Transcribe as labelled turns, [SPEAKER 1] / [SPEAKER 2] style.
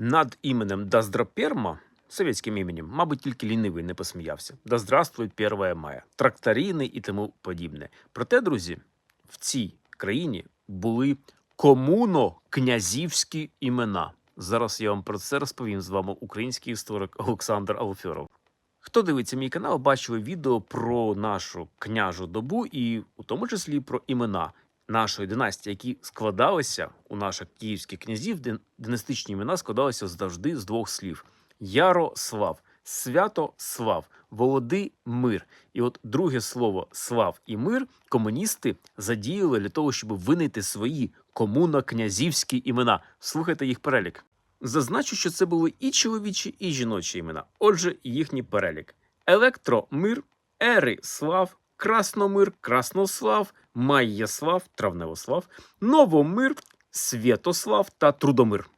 [SPEAKER 1] Над іменем Dazdраперма, совєтським іменем, мабуть, тільки лінивий не посміявся. Да здравствуй 1 мая, тракторини і тому подібне. Проте, друзі, в цій країні були комуно-князівські імена. Зараз я вам про це розповім з вами український історик Олександр Алфьоров. Хто дивиться мій канал, бачив відео про нашу княжу добу і у тому числі про імена нашої династії, які складалися у наших київських князів. Династичні імена складалися завжди з двох слів: Ярослав, Святослав, Володимир. І от друге слово слав і мир комуністи задіяли для того, щоб винайти свої комуно-князівські імена. Слухайте їх перелік. Зазначу, що це були і чоловічі, і жіночі імена. Отже, їхній перелік: Електромир, Ерислав, Красномир, Краснослав, Майяслав, Травневослав, Новомир, Святослав та Трудомир.